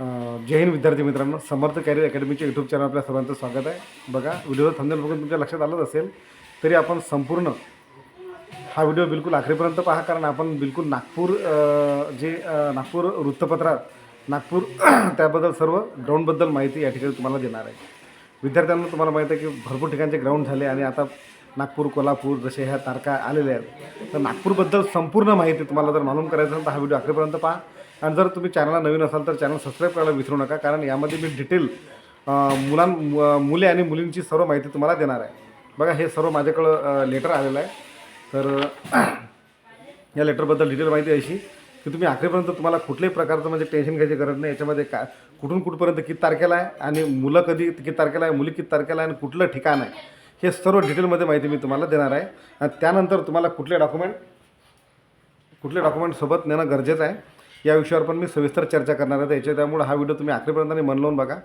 जय हिंद विद्यार्थी मित्रांनो. समर्थ कॅरियर अकॅडमीचे यूट्यूब चॅनल आपल्या सर्वांचं स्वागत आहे. बघा व्हिडिओचा थंबनेल बघून तुमच्या लक्षात आलंच असेल तरी आपण संपूर्ण हा व्हिडिओ बिलकुल आखरीपर्यंत पहा कारण आपण बिलकुल नागपूर जे नागपूर वृत्तपत्रात नागपूर त्याबद्दल सर्व ग्राउंडबद्दल माहिती या ठिकाणी तुम्हाला देणार आहे. विद्यार्थ्यांना तुम्हाला माहिती आहे की भरपूर ठिकाणचे ग्राउंड झाले आणि आता नागपूर कोल्हापूर जसे ह्या तारखा आलेल्या आहेत. तर नागपूरबद्दल संपूर्ण माहिती तुम्हाला जर मालूम करायचं असेल तर हा व्हिडिओ आखरीपर्यंत पहा. आणि जर तुम्ही चॅनलला नवीन असाल तर चॅनल सबस्क्राईब करायला विसरू नका कारण यामध्ये मी डिटेल मुलां मुले आणि मुलींची सर्व माहिती तुम्हाला देणार आहे. बघा हे सर्व माझ्याकडं लेटर आलेलं आहे. तर या लेटरबद्दल डिटेल माहिती अशी की तुम्ही आखरीपर्यंत तुम्हाला कुठल्याही प्रकारचं म्हणजे टेन्शन घ्यायची गरज नाही. याच्यामध्ये का कुठून कुठपर्यंत किती तारखेला आहे आणि मुलं कधी किती तारखेला आहे मुली किती तारखेला आहे आणि कुठलं ठिकाण आहे हे सर्व डिटेलमध्ये माहिती मी तुम्हाला देणार आहे. आणि त्यानंतर तुम्हाला कुठले डॉक्युमेंट कुठले डॉक्युमेंट सोबत नेणं गरजेचं आहे. या विषयावर पण मी सविस्तर चर्चा करणार आहे. त्याच्या त्यामुळे हा व्हिडिओ तुम्ही आखरीपर्यंत मन लावून बघा.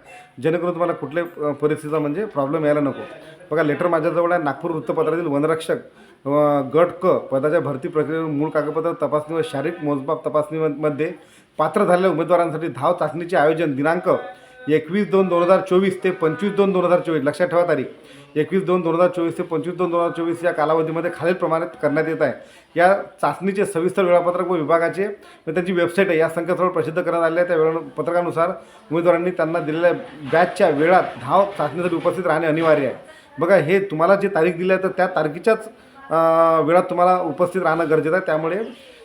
जेणेकरून तुम्हाला कुठल्याही परिस्थितीचा म्हणजे प्रॉब्लेम यायला नको. बघा लेटर माझ्याजवळ आहे. नागपूर वृत्तपत्रातील वनरक्षक गट क पदाच्या भरती प्रक्रियेवर मूळ कागदपत्र तपासणी व शारीरिक मोजमाप तपासणीमध्ये पात्र झालेल्या उमेदवारांसाठी धाव चाचणीचे आयोजन दिनांक एकवीस दोन दोन हजार चोवीस ते पंचवीस दोन दोन हजार चोवीस. लक्षात ठेवा तारीख. एकवीस दोन दोन हजार चोवीस ते पंचवीस दोन दोन हजार चोवीस या कालावधीमध्ये खालीलप्रमाणे करण्यात येत आहे. या चाचणीचे सविस्तर वेळापत्रक व विभागाचे व त्यांची वेबसाईट आहे. या संकेतस्थळावर प्रसिद्ध करण्यात आलेल्या त्या वेळापत्रकानुसार उमेदवारांनी त्यांना दिलेल्या बॅचच्या वेळात धाव चाचणीसाठी उपस्थित राहणे अनिवार्य आहे. बघा हे तुम्हाला जी तारीख दिली आहे तर त्या तारखेच्याच वेळात तुम्हाला उपस्थित राहणं गरजेचं आहे. त्यामुळे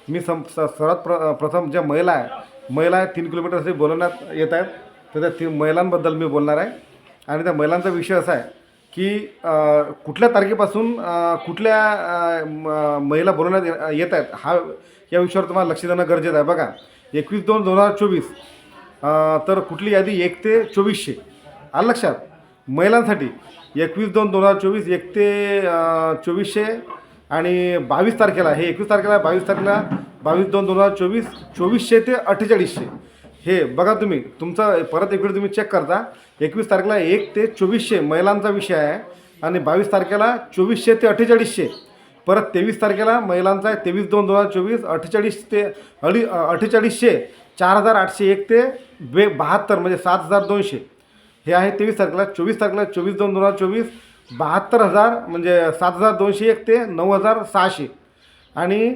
मी सम स सर्वात प्र प्रथम ज्या महिला आहे महिला आहे तीन किलोमीटरसाठी बोलवण्यात येत आहेत. तर त्या ती महिलांबद्दल मी बोलणार आहे. आणि त्या महिलांचा विषय असा आहे की कुठल्या तारखेपासून कुठल्या म- महिला बोलवण्यात ये- येत आहेत हा या विषयावर तुम्हाला लक्ष देणं गरजेचं आहे. बघा एकवीस दोन दोन हजार चोवीस तर कुठली यादी एक ते चोवीसशे. आलं लक्षात? महिलांसाठी एकवीस दोन दोन हजार चोवीस एक ते चोवीसशे आणि बावीस तारखेला हे एकवीस तारखेला बावीस तारखेला बावीस दोन दोन हजार चोवीस चोवीसशे ते अठ्ठेचाळीसशे. हे बघा तुम्ही तुमचं परत एकवेळ तुम्ही चेक करता. एकवीस तारखेला एक ते चोवीसशे महिलांचा विषय आहे आणि बावीस तारखेला चोवीसशे ते अठ्ठेचाळीसशे. परत तेवीस तारखेला महिलांचा आहे तेवीस दोन दोन हजार चोवीस अठ्ठेचाळीस ते अडी अठ्ठेचाळीसशे चार हजार आठशे एक ते बे बहात्तर म्हणजे सात हजार दोनशे. हे आहे तेवीस तारखेला चोवीस तारखेला चोवीस दोन दोन हजार चोवीस बहात्तर हजार म्हणजे सात हजार दोनशे एक ते नऊ हजार सहाशे. आणि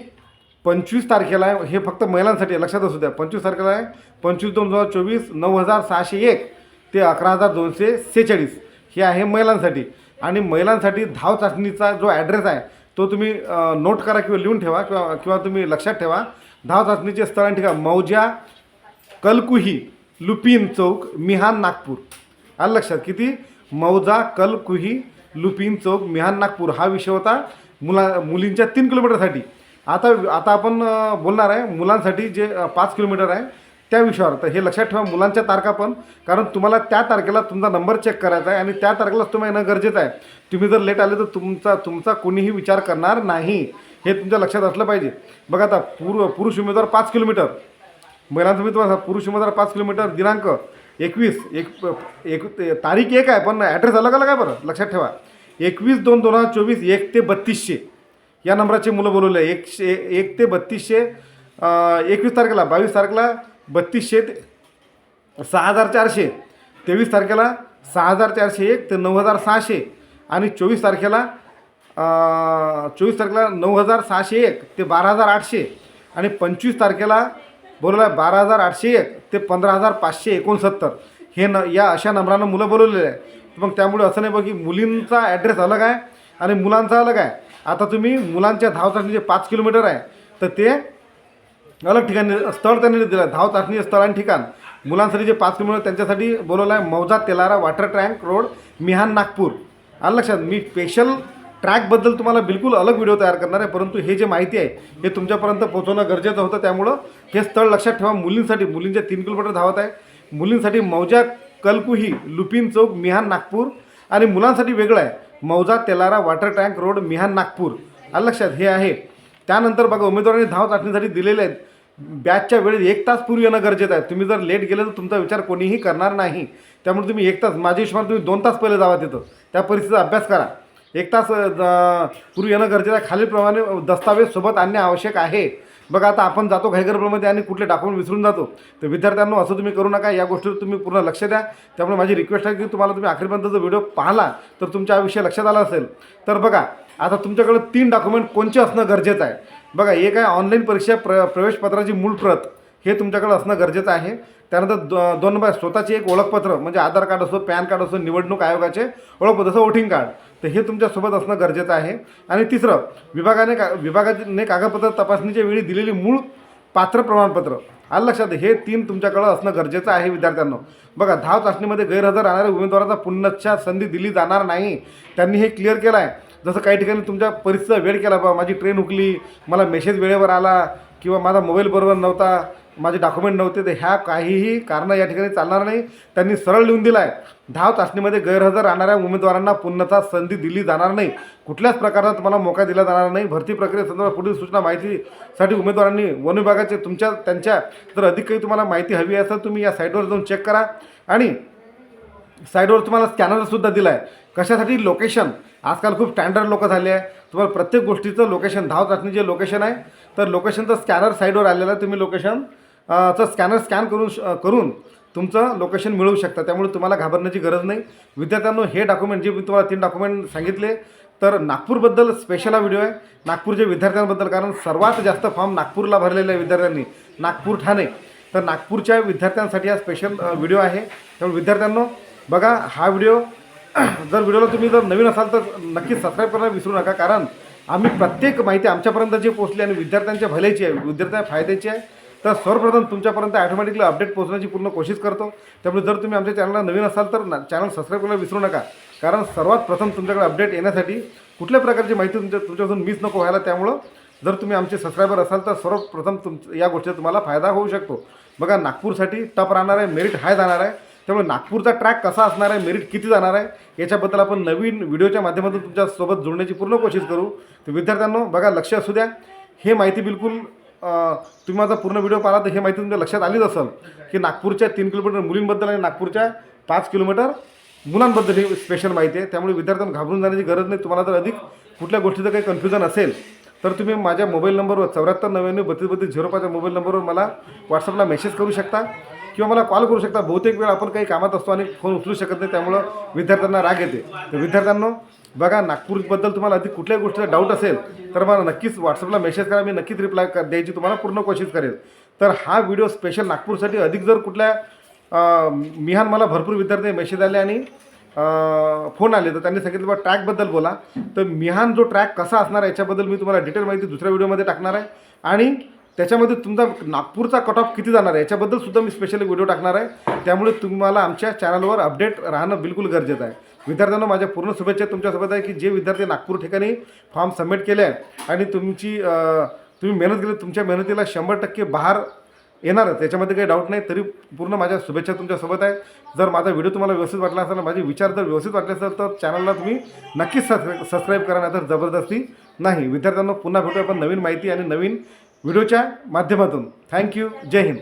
पंचवीस तारखेला आहे. हे फक्त महिलांसाठी आहे, लक्षात असू द्या. पंचवीस तारखेला आहे. पंचवीस दोन हजार चोवीस नऊ हजार सहाशे एक ते अकरा हजार दोनशे सेहेचाळीस. हे आहे महिलांसाठी. आणि महिलांसाठी धाव चाचणीचा जो ॲड्रेस आहे तो तुम्ही नोट करा किंवा लिहून ठेवा किंवा किंवा तुम्ही लक्षात ठेवा. धाव चाचणीचे स्थळ आणि ठिकाण. मौजा कलकुही लुपिन चौक मिहान नागपूर. आलं लक्षात किती? मौजा कलकुही लुपिन चौक मिहान नागपूर. हा विषय होता मुला मुलींच्या तीन किलोमीटरसाठी. आता आता आपण बोलणार आहे मुलांसाठी जे पाच किलोमीटर आहे त्या विषयावर. तर हे लक्षात ठेवा मुलांच्या तारखा पण. कारण तुम्हाला त्या तारखेला तुमचा नंबर चेक करायचा आहे आणि त्या तारखेलाच तुम्ही येणं गरजेचं आहे. तुम्ही जर लेट आले तर तुमचा तुमचा कोणीही विचार करणार नाही. हे तुमच्या लक्षात असलं पाहिजे. बघा आता पुरु पुरुष उमेदवार पाच किलोमीटर. महिलांचं मी तुम्हाला पुरुष उमेदवार पाच किलोमीटर दिनांक एकवीस एक एक ते- तारीख एक आहे पण ॲड्रेस अलग अलग आहे बरं. लक्षात ठेवा. एकवीस दोन दोन हजार चोवीस एक ते बत्तीसशे. या नंबराचे मुलं बोलवले. एकशे एक ते बत्तीसशे एकवीस तारखेला बावीस तारखेला बत्तीसशे ते सहा हजार चारशे तेवीस तारखेला सहा हजार चारशे एक ते नऊ हजार सहाशे आणि चोवीस तारखेला चोवीस तारखेला नऊ हजार सहाशे एक ते बारा हजार आठशे आणि पंचवीस तारखेला बोलवलं आहे बारा हजार आठशे एक ते पंधरा हजार पाचशे एकोणसत्तर. हे न या अशा नंबरानं मुलं बोलवलेले आहे मग त्यामुळे असं नाही बघ की मुलींचा ॲड्रेस अलग आहे आणि मुलांचा अलग आहे. आता तुम्ही मुलांच्या धाव चाचणी जे पाच किलोमीटर आहे तर ते अलग ठिकाणी स्थळ त्यांनी दिलं. धाव चाचणी स्थळ आणि ठिकाण. मुलांसाठी जे पाच किलोमीटर त्यांच्यासाठी बोलवलं आहे मौजा Telara water tank road Mihan Nagpur. आलं लक्षात? मी स्पेशल ट्रॅकबद्दल तुम्हाला बिलकुल अलग व्हिडिओ तयार करणार आहे परंतु हे जे माहिती आहे हे तुमच्यापर्यंत पोहोचवणं गरजेचं होतं. त्यामुळं हे स्थळ लक्षात ठेवा मुलींसाठी. मुलींच्या तीन किलोमीटर धावत आहे. मुलींसाठी मौजा कलकुही लुपिन चौक मिहान नागपूर. आणि मुलांसाठी वेगळं आहे. मौजा Telara water tank road Mihan Nagpur. आलं लक्षात? हे आहे. त्यानंतर बघा उमेदवारांनी धाव चाचणीसाठी दिलेले आहेत. बॅचच्या वेळेत एक तास पूर्वी येणं गरजेचं आहे. तुम्ही जर लेट गेलं तर तुमचा विचार कोणीही करणार नाही. त्यामुळे तुम्ही एक तास माझ्या हिशोबाने तुम्ही दोन तास पहिले जावा तिथं. त्या परिस्थितीचा अभ्यास करा. एक तास पूर्वी येणं गरजेचं आहे. खालीलप्रमाणे दस्तावेज सोबत आणणे आवश्यक आहे. बघा आता आपण जातो घाईगडबडमध्ये आणि कुठले डॉक्युमेंट विसरून जातो. तर विद्यार्थ्यांना असं तुम्ही करू नका. या गोष्टीवर तुम्ही पूर्ण लक्ष द्या. त्यामुळे माझी रिक्वेस्ट आहे की तुम्हाला तुम्ही अखेरपर्यंत जर व्हिडिओ पाहिला तर तुमच्या विषय लक्षात आला असेल. तर बघा आता तुमच्याकडे तीन डॉक्युमेंट कोणचे असणं गरजेचं आहे? बघा एक आहे ऑनलाईन परीक्षा प्र प्रवेशपत्राची मूळ प्रत. हे तुमच्याकडे असणं गरजेचं आहे. त्यानंतर दो दोन नंबर स्वतःची एक ओळखपत्र म्हणजे आधार कार्ड असो पॅन कार्ड असो निवडणूक आयोगाचे ओळखपत्र जसं वोटिंग कार्ड तर हे तुमच्यासोबत असणं गरजेचं आहे. आणि तिसरं विभागाने का विभागाने कागदपत्र तपासणीच्या वेळी दिलेली मूळ पात्र प्रमाणपत्र. आलं लक्षात? हे तीन तुमच्याकडं असणं गरजेचं आहे विद्यार्थ्यांना. बघा धाव चाचणीमध्ये गैरहजर राहणाऱ्या उमेदवाराचा पुनश्चा संधी दिली जाणार नाही. त्यांनी हे क्लिअर केलं आहे जसं काही ठिकाणी तुमच्या परिस्थितीचा वेळ केला बा माझी ट्रेन हुकली मला मेसेज वेळेवर आला किंवा माझा मोबाईल बरोबर नव्हता माझे डॉक्युमेंट नव्हते तर ह्या काहीही कारणं या ठिकाणी चालणार नाही. त्यांनी सरळ लिहून दिला आहे धाव चाचणीमध्ये गैरहजर राहणाऱ्या उमेदवारांना पुन्हा संधी दिली जाणार नाही. कुठल्याच प्रकारचा तुम्हाला मोका दिला जाणार नाही. भरती प्रक्रियेसंदर्भात पुढील सूचना माहितीसाठी उमेदवारांनी वन विभागाचे तुमच्या त्यांच्या जर अधिक काही तुम्हाला माहिती हवी असेल तुम्ही या साईटवर जाऊन चेक करा. आणि साईडवर तुम्हाला स्कॅनरसुद्धा दिला आहे कशासाठी? लोकेशन आजकाल खूप स्टँडर्ड लोकं झाले आहे. तुम्हाला प्रत्येक गोष्टीचं लोकेशन धाव चाचणीचे लोकेशन आहे. तर लोकेशनचं स्कॅनर साईडवर आलेलं आहे. तुम्ही लोकेशन चं स्कॅनर स्कॅन करून श- करून तुमचं लोकेशन मिळवू शकता. त्यामुळे तुम्हाला घाबरण्याची गरज नाही. विद्यार्थ्यांनो हे डॉक्युमेंट जे मी तुम्हाला तीन डॉक्युमेंट सांगितले तर नागपूरबद्दल स्पेशल हा व्हिडिओ आहे. नागपूरच्या विद्यार्थ्यांबद्दल कारण सर्वात जास्त फॉर्म नागपूरला भरलेले आहे विद्यार्थ्यांनी. नागपूर ठाणे. तर नागपूरच्या विद्यार्थ्यांसाठी हा स्पेशल व्हिडिओ आहे. त्यामुळे विद्यार्थ्यांनो बघा हा व्हिडिओ जर व्हिडिओला तुम्ही जर नवीन असाल तर नक्की सबस्क्राईब करायला विसरू नका. कारण आम्ही प्रत्येक माहिती आमच्यापर्यंत जे पोहोचली आणि विद्यार्थ्यांच्या भल्याची आहे विद्यार्थ्यांच्या फायद्याची आहे तर सर्वप्रथम तुमच्यापर्यंत ॲटोमॅटिकली अपडेट पोहोचण्याची पूर्ण कोशिश करतो. त्यामुळे जर तुम्ही आमच्या चॅनलला नवीन असाल तर चॅनल सबस्क्राईब करायला विसरू नका. कारण सर्वात प्रथम तुमच्याकडे अपडेट येण्यासाठी कुठल्या प्रकारची माहिती तुमच्या तुमच्यापासून मिस नको व्हायला त्यामुळं जर तुम्ही आमचे सबस्क्रायबर असाल तर सर्वप्रथम तुम या गोष्टीचा तुम्हाला फायदा होऊ शकतो. बघा नागपूरसाठी टप राहणार आहे मेरिट हाय जाणार आहे. त्यामुळे नागपूरचा ट्रॅक कसा असणार आहे मेरिट किती जाणार आहे याच्याबद्दल आपण नवीन व्हिडिओच्या माध्यमातून तुमच्यासोबत जोडण्याची पूर्ण कोशिश करू. तर विद्यार्थ्यांनो बघा लक्ष असू द्या. हे माहिती बिलकुल तुम्ही माझा पूर्ण व्हिडिओ पाहिला तर हे माहिती तुमच्या लक्षात आलीच असेल की नागपूरच्या तीन किलोमीटर मुलींबद्दल आणि नागपूरच्या पाच किलोमीटर मुलांबद्दल ही स्पेशल माहिती आहे. त्यामुळे विद्यार्थ्यांना घाबरून जाण्याची गरज नाही. तुम्हाला जर अधिक कुठल्या गोष्टीचं काही कन्फ्युजन असेल तर तुम्ही माझ्या मोबाईल नंबरवर चौऱ्याहत्तर नव्याण्णव बत्तीस बत्तीस झिरो पाचच्या मोबाईल नंबरवर मला व्हॉट्सअपला मेसेज करू शकता किंवा मला कॉल करू शकता. बहुतेक वेळ आपण काही कामात असतो आणि फोन उचलू शकत नाही. त्यामुळं विद्यार्थ्यांना राग येते. तर विद्यार्थ्यांना बघा नागपूरबद्दल तुम्हाला अधिक कुठल्याही गोष्टीचा डाऊट असेल तर मला नक्कीच व्हॉट्सअपला मेसेज करा मी नक्कीच रिप्लाय कर द्यायची तुम्हाला पूर्ण कोशिश करेल. तर हा व्हिडिओ स्पेशल नागपूरसाठी अधिक जर कुठल्या मिहान मला भरपूर विद्यार्थी मेसेज आले आणि फोन आले तर त्यांनी सांगितलं बा ट्रॅकबद्दल बोला. तर मिहान जो ट्रॅक कसा असणार याच्याबद्दल मी तुम्हाला डिटेल माहिती दुसऱ्या व्हिडिओमध्ये टाकणार आहे. आणि त्याच्यामध्ये तुमचा नागपूरचा कट ऑफ किती जाणार आहे? याच्याबद्दल सुद्धा मी स्पेशली व्हिडिओ टाकणार आहे. त्यामुळे तुम्हाला आमच्या चॅनलवर अपडेट राहणं बिलकुल गरजेचं आहे. विद्यार्थ्यांना माझ्या पूर्ण शुभेच्छा तुमच्यासोबत आहे की जे विद्यार्थी नागपूर ठिकाणी फॉर्म सबमिट केले आहेत आणि तुमची तुम्ही मेहनत केली तुमच्या मेहनतीला शंभर टक्के बाहेर येणारच याच्यामध्ये काही डाऊट नाही तरी पूर्ण माझ्या शुभेच्छा तुमच्यासोबत आहे. जर माझा व्हिडिओ तुम्हाला व्यवस्थित वाटला असेल माझे विचार जर व्यवस्थित वाटले असेल तर चॅनलला तुम्ही नक्कीच सबस्क्राईब सबस्क्राईब करा नाही तर जबरदस्ती नाही. विद्यार्थ्यांना पुन्हा भेटू आपण नवीन माहिती आणि नवीन व्हिडिओच्या माध्यमातून. थँक्यू जय हिंद.